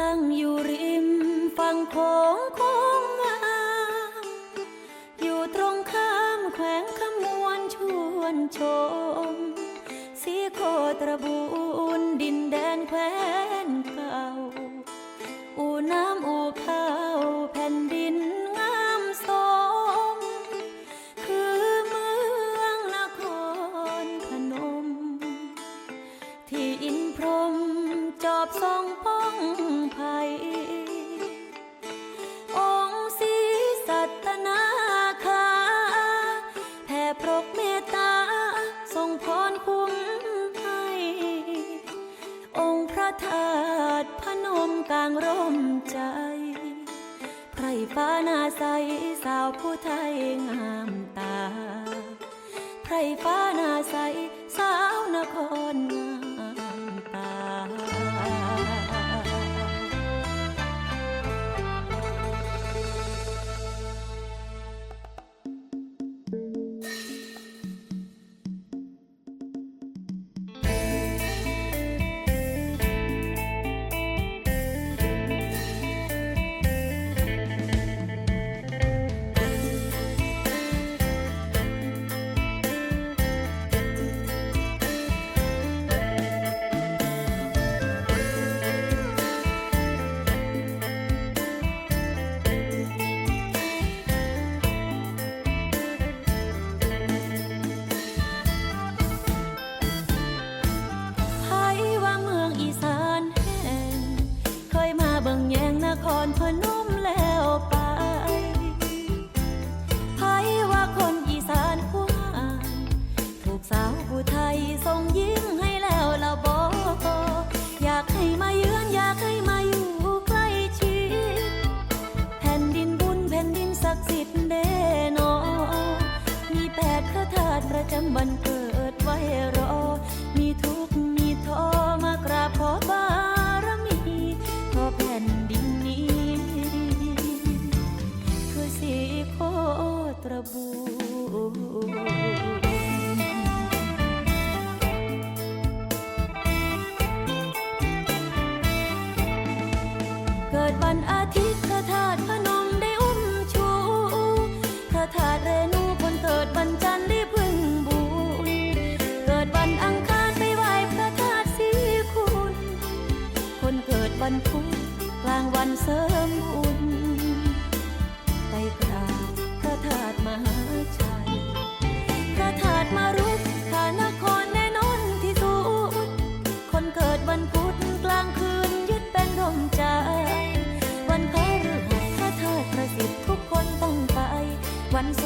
ตั้งอยู่ริมฝั่งโขงโค้งงามอยู่ตรงข้ามแขวงขมวนชวนชม สีโคตรบูนดินแดนแคว ฟ้าหน้าใสสาวผู้ไทยงามตาไพรฟ้าหน้าใสสาวนครงามตา ประจำวันเกิดไว้รอ วันพุธกลางวันเสริมบุญไปกราบพระธาตุมหาชัย พระธาตุมารุกขานครแน่นอนที่สุด คนเกิดวันพุธกลางคืนยึดเป็นร่มใจ วันพฤหัสพระธาตุประสิทธิ์ทุกคนต้องไป วันศุ